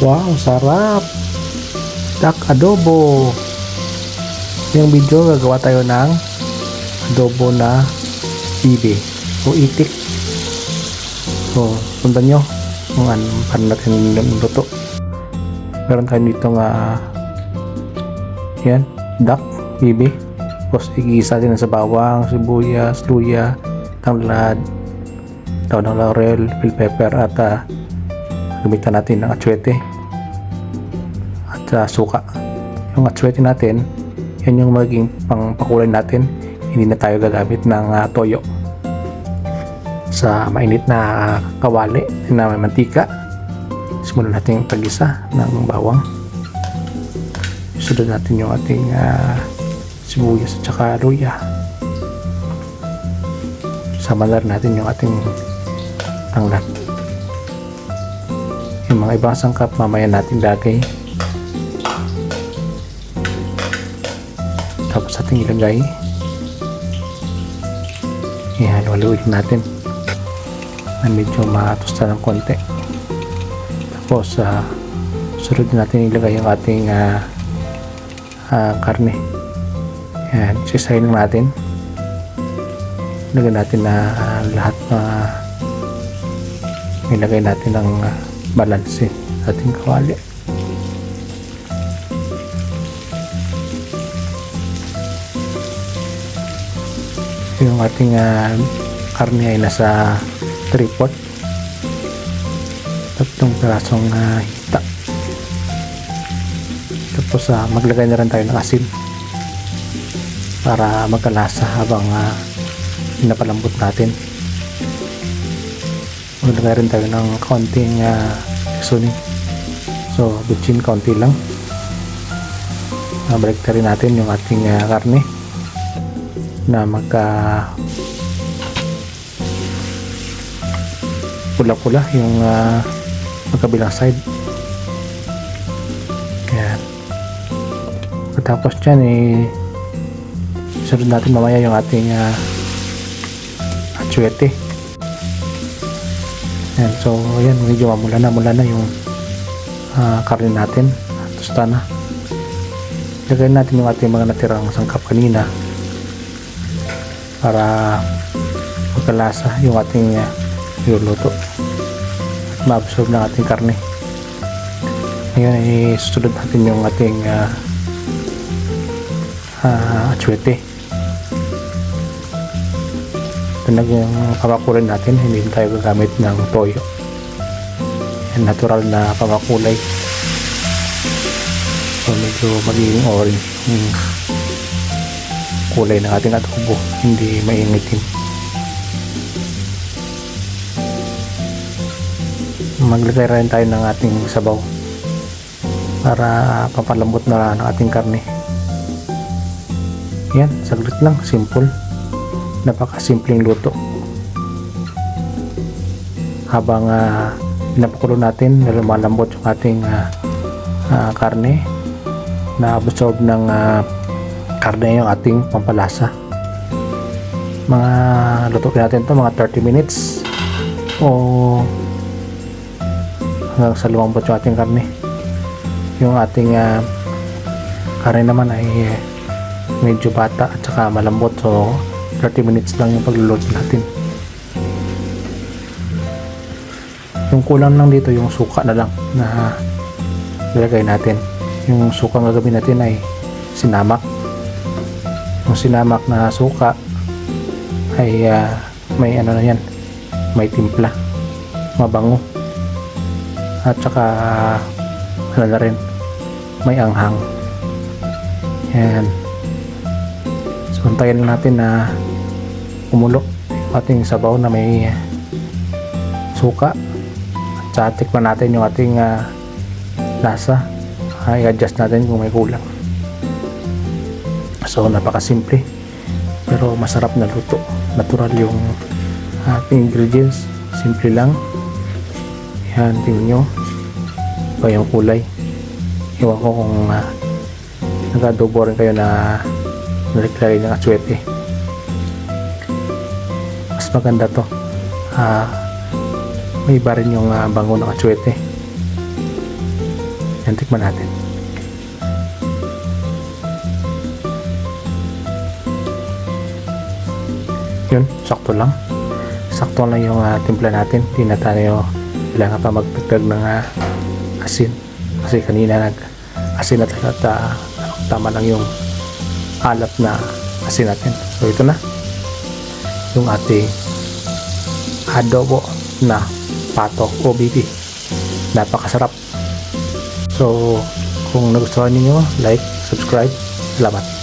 Wow, sarap! Duck adobo! Yung video, gagawa tayo ng adobo na bibi o itik. So, sundan nyo kung ano, paano natin luto. Meron tayo dito nga yan, duck, bibi. Tapos, igisa din sa bawang, sibuyas, luya, tanglad, daw ng laurel, bell pepper, at ah, gamitan natin ng atsuete at ah, suka. Yung atsuete natin, yan yung magiging pangpakulay natin. Hindi na tayo gagamit ng ah, toyo. Sa mainit na kawali na may mantika, simulan natin tagisa ng bawang. Sunod natin yung ating ah, sibuyas at saka luya. Sama na rin natin yung ating tanglad. Yung mga ibang sangkap mamaya natin lagay. Tapos ating ilagay. Ihalo-haluin natin. Na medyo matusta ng konti. Tapos ah sunod natin ilagay yung ating ah, ah, karne. Yan, sisayin lang natin. Lagyan natin na ah, lahat na ilagay natin ng uh, balance sa ating kawali. Yung ating uh, karne ay nasa tripod. Tatlong pirasong uh, hita. Tapos uh, maglagay na rin tayo ng asin para magkalasa habang uh, pinapalambot natin maglagay rin tayo ng konting uh, seasoning so bitchin konti lang. Uh, balik rin natin yung ating uh, karne na magka pula-pula yung uh, magkabilang side. Yan pagkatapos dyan eh sunod natin mamaya yung ating uh, atsuete Ayan, so ayan, medyo mula na, mula na yung ah, karne natin. Tusta na. Lagay natin yung ating mga natirang sangkap kanina para magkalasa yung ating uh, niluluto. At ma-absorb ng ating karne. Ngayon, isusunod natin yung ating uh, uh, atsuete. Tunog yung pamakulay natin, hindi tayo gagamit ng toyo. Yan, natural na pamakulay. So, medyo magiging orange yung kulay ng ating adobo, hindi maingitin. Maglagay rin tayo ng ating sabaw para papalambot na ng ating karne. Yan, saglit lang, simple napakasimpleng luto. Habang uh, pinapakulo natin na lumalambot yung ating uh, uh, karne na absorb ng uh, karne yung ating pampalasa. Mga lutuin natin to mga 30 minutes o hanggang sa lumambot yung ating karne. Yung ating uh, karne naman ay medyo bata at saka malambot. So 30 minutes lang yung pagluluto natin. Yung kulang lang dito yung suka na lang na ilagay natin. Yung suka nga gagawin natin ay sinamak. Yung sinamak na suka ay uh, may ano na yan may timpla mabango. At saka ano na rin may anghang. Yan so natin na kumulo. Ating sabaw na may suka. At sa tikman natin yung ating uh, lasa. Uh, i-adjust natin kung may kulang. So napakasimple. Pero masarap na luto. Natural yung ating ingredients. Simple lang. Yan tingnan nyo. Ito yung kulay. Iwan ko kung uh, nag-adobo rin kayo na naliklagay ng atsuete mas maganda to ah may iba rin yung uh, bango ng atsuete Yan, tikman natin. Yun, sakto lang. Sakto lang yung ah, timpla natin. Hindi na tayo kailangan pa magpagdag ng ah, asin. Kasi kanina nag asin at at ah, tama lang yung alat na asin natin. So ito na yung ating adobo na pato o bibi. Napakasarap. So kung nagustuhan niyo like, subscribe. Salamat.